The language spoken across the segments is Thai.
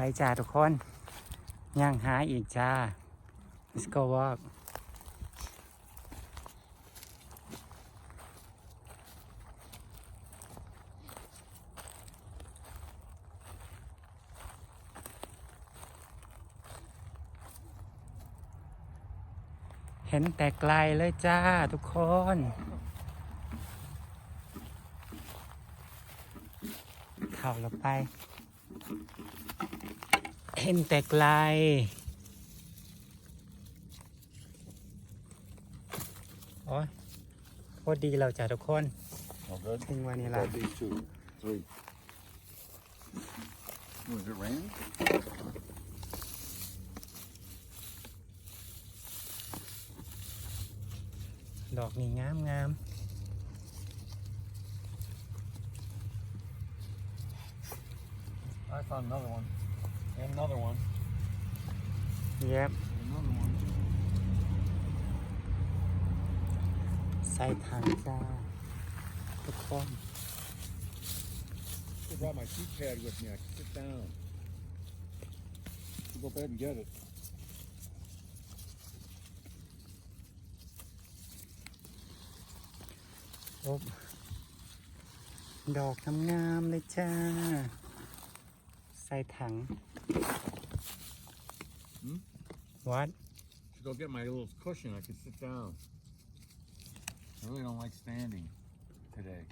ไปจ้าทุกคนย่างหาอีกจ้า let's go walk เห็นแต่ไกลเลยจ้าทุกคน เข้าล้วไป เห็นแต่ไกลโอ้ยโคตรดีเราจ้ะทุกคน All good? ทิ้งไว้นี่ละ Got these two, three. Was it raining? ดอกนี่งามงาม I found another one. And another one. เย็บ And another one. ใส่ถังจ้าทุกคน I brought my seat pad with me. I can sit down. You go ahead and get it. โอบดอกงามๆเลยจ้า ใส่ถัง Hmm? วัด To go get my little cushion, I can sit down. I really don't like standing today.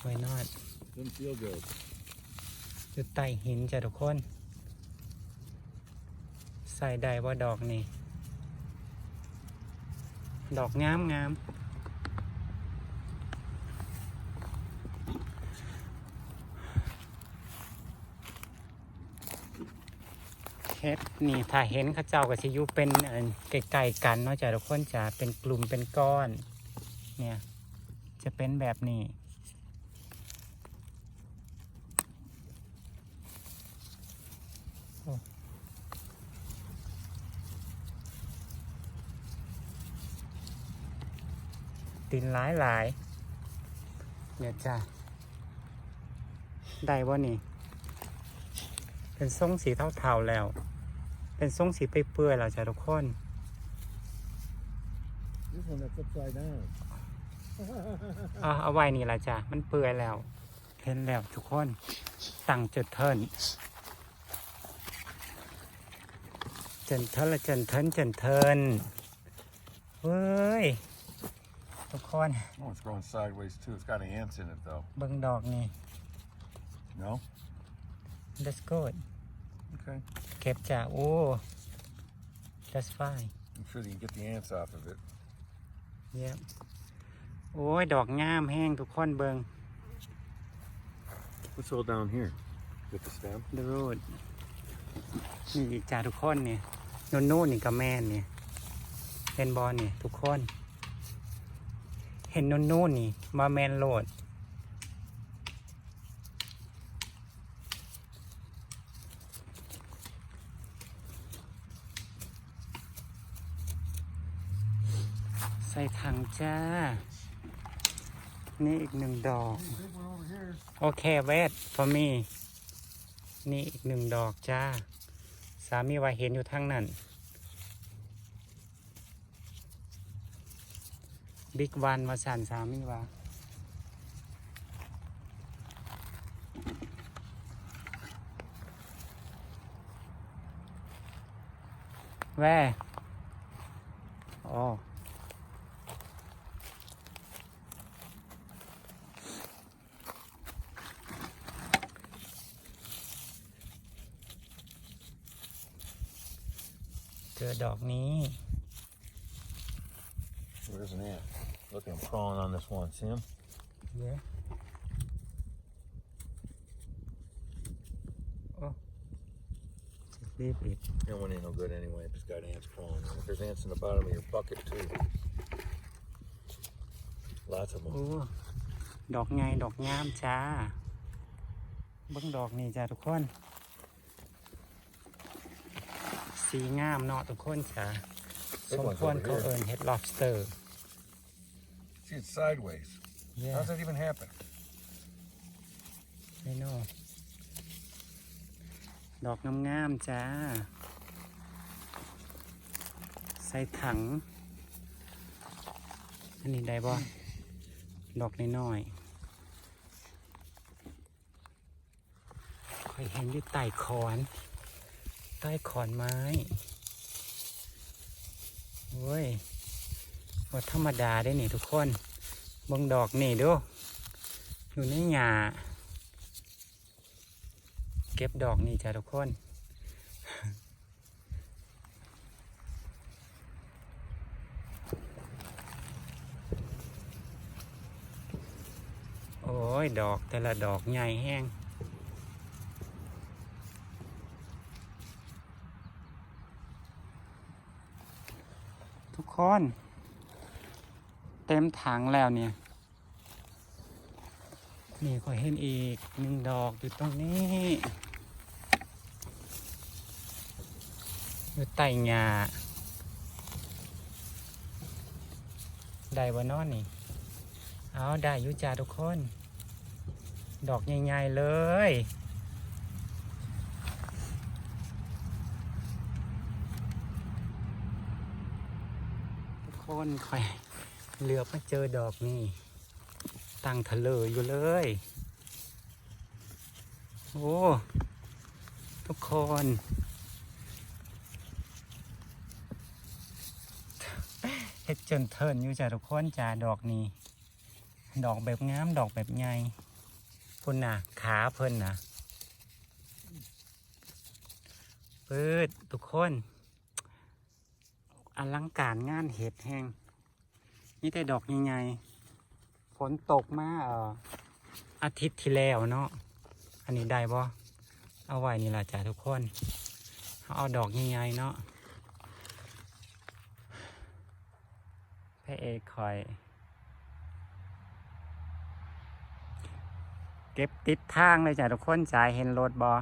ไว้นอด Doesn't feel good. อยู่ใต้หินจ้ะทุกคน ใส่ได้ว่าดอกนี่ ดอกงามงามเฮ็ดนี่ถ้าเห็นเขาเจ้าก็สิยูเป็นไกลๆกันเนาะจ้ะทุกคนจะเป็นกลุ่มเป็นก้อน เนี่ย จะเป็นแบบนี้ตินหลายหลายเนี่ยจ้ะได้บ่นี่ เป็นทรงสีเทาๆแล้ว เป็นทรงสีเปื่อยๆแล้วจ้ะทุกคน This one that's upside down. เอาเอาไว้นี่ละจ้ะมันเปื่อยแล้วเห็นแล้วทุกคนตั้งจุดเทินเจนเทินละเจนเทินเจนเทินเว้ยทุกคน Oh, it's growing sideways too. It's got ants in it though. เบิ่งดอกนี่ No? that's good Okay. เก็บจ้ะโอ้ that's fine I'm sure you can get the ants off of it. เยี่ยมโอ้ย ดอกงามแห้งทุกคนเบิง What's all down here? With the stem? ดูรูดนี่อีกจ้าทุกคนเนี่ยนู่นนู่นนี่ก็แม่นเนี่ยเห็นบอลเนี่ยทุกคน เห็นนู่นนู่นนี่มาแมนโหลด ใส่ถัง จ้า นี่อีกหนึ่งดอก โอเคเวท for me นี่อีกหนึ่งดอกจ้า สามีว่าเห็นอยู่ทั้งนั้นบิ๊กวันมาสั่นสามีว่าแว่อ๋อ ดอกนี้ There's an ant. Look, I'm crawling on this one. See him? เยอะโอ้จะรีบอีก That one ain't no good anyway. It's got ants crawling on it. There's ants in the bottom of your bucket too. Lots of โอ้ them. ดอกไงดอกงามจ้าเบิ้งดอกนี่จ้าทุกคน สีงามเนาะทุกคนจ้าส Big ม one's ควร over เขา here. เอิญเห็ด lobster See, it's sideways. yeah How's that even happen? I know ดอกงามๆจ้า ใส่ถัง อันนี้ได้บ่ดอกน้อยๆคอยเห็นอยู่ใต้ขอน ใต้ขอนไม้โอ้ยว่าธรรมดาได้นี่ทุกคนบ่งดอกนี่ดูอยู่ในหญ้าเก็บดอกนี่จ้ะทุกคนโอ้ย ดอกแต่ละดอกใหญ่แห้ง ทุกคนเต็มถังแล้วเนี่ย นี่ก็เห็นอีกหนึ่งดอกอยู่ตรงนี้ อยู่ใต้หญ้าได้บ่นอนนี่ เอาได้ยุจ่าทุกคน ดอกใหญ่ๆเลย ทุกค นคอยเหลือบมาเจอดอกนี่ตั้งทะเลอยู่เลย โอ้ ทุกคน เฮ็ดจนเทินอยู่จ้ะทุกคนจ้าดอกนี้ ดอกแบบงามดอกแบบใหญ่พุ่นน่ะขาเพิ่นน่ะปืดทุกคน อลังการงานเห็ดแห้งนี่แต่ดอกใหญ่ๆฝนตกมาเอ่ออาทิตย์ที่แล้วเนาะอันนี้ได้บ่เอาไว้นี่ล่ะจ้ะทุกคนเอาเอาดอกใหญ่ๆเนาะพระเอกคอย เก็บติดทางเลยจ้ะทุกคนจ่ายเห็นรถบอ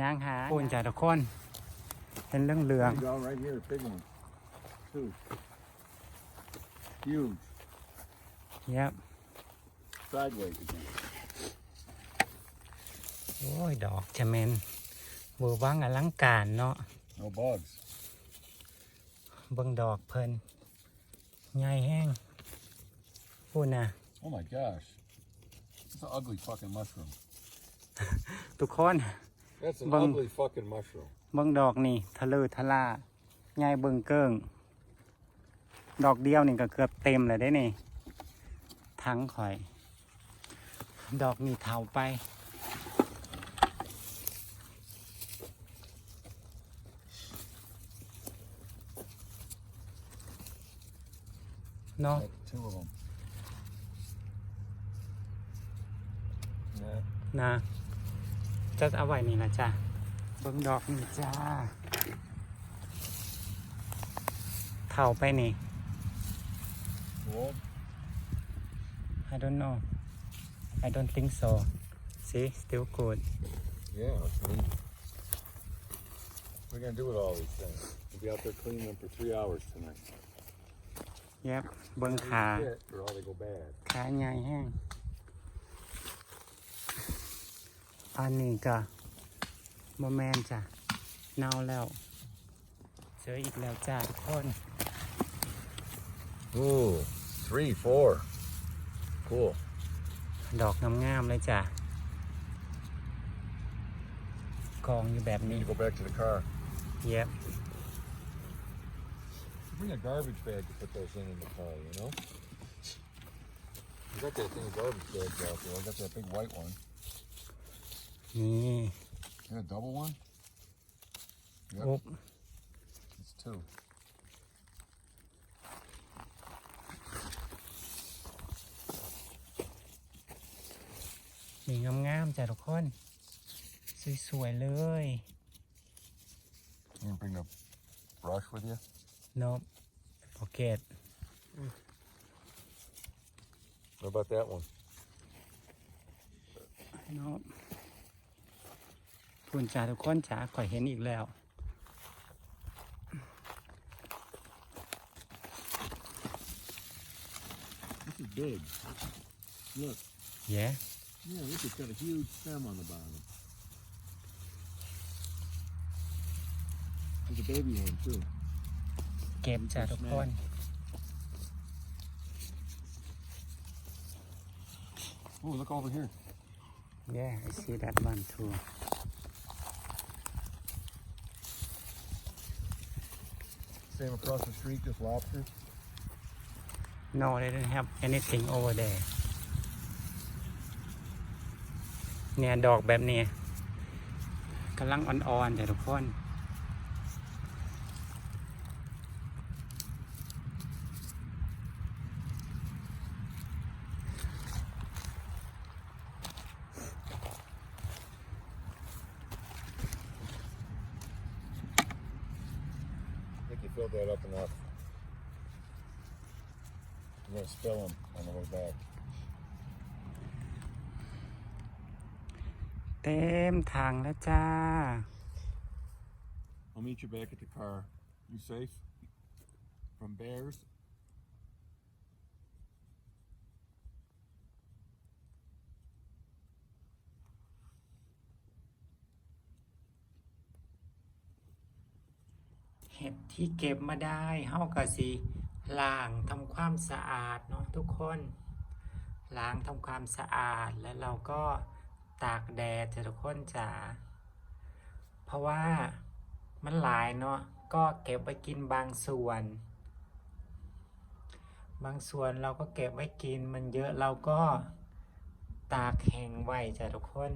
ย่างหาปูนจ้ะทุกคนเห็นเรื่องเหลือง There you go, right here, big one. Two. Huge. เย็บ Sideways again. โอ้ย ดอกจะเมนเบอร์วังอลังการเนาะ No bugs. เบิ่งดอกเพิ่นใหญ่แห้งพูดนะ Oh my gosh. It's an ugly fucking mushroom. ทุกคน That's an Bung. ugly fucking mushroom. เบิ่งดอกนี่ทะเลทะลาใหญ่เบิ่งเกิ้ง ดอกเดียวนี่ก็เกือบเต็มเลยได้นี่ ทั้งข่อย ดอกนี่เถาไป เนาะ Like two of them. Yeah. นะ จะเอาไว้นี่นะจ้ะเบิ่งดอกนี่จ้าเถาไปนี่ Cool. I don't know I don't think so see still good Yeah, it's neat. What are we gonna do with all these things? We'll be out there cleaning them for three hours tonight. เย็บเบิ่งขา Shit, Or all they go bad. ขาใหญ่แห้ง อันนี้ก็บแมนจ้ะเน่าแล้วเจออีกแล้วจ้าทุกคน Ooh, three, four. Cool. ดอกงามๆเลยจ้ะกองอยู่แบบ We นี้ need to go back to the car. เย็บ Bring a garbage bag to put those in in the car, you know? We got that thing of garbage bags out there. I got that big white one. นี่ And a double one? Yep, อุ๊บ it's two. นี่งามๆจ้ะทุกคน สวยๆเลย You can bring a brush with you? นบโอเค What about that one? นบ คุณจ้าทุกคนจ้าข่อยเห็นอีกแล้ว This is big. Look, yeah yeah, look, it's got a huge stem on the bottom. There's a baby one too. เก็บจ้ะทุกคน Oh, look over here. yeah I see that one too came across the street, just lobsters. no they didn't have anything over there เนี่ยดอกแบบนี้กำลังอ่อนๆแต่ทุกคน filled that up enough. You're gonna spill them on the way back. เต็มถังแล้วจ้า I'll meet you back at the car. You safe? From bears? เห็ดที่เก็บมาได้เฮากะสิล้างทำความสะอาดเนาะทุกคนล้างทำความสะอาดแล้วเราก็ตากแดดจ้ะทุกคนจ๋าเพราะว่ามันหลายเนาะก็เก็บไว้กินบางส่วน บางส่วนเราก็เก็บไว้กินมันเยอะเราก็ตากแห้งไว้จ้ะทุกคน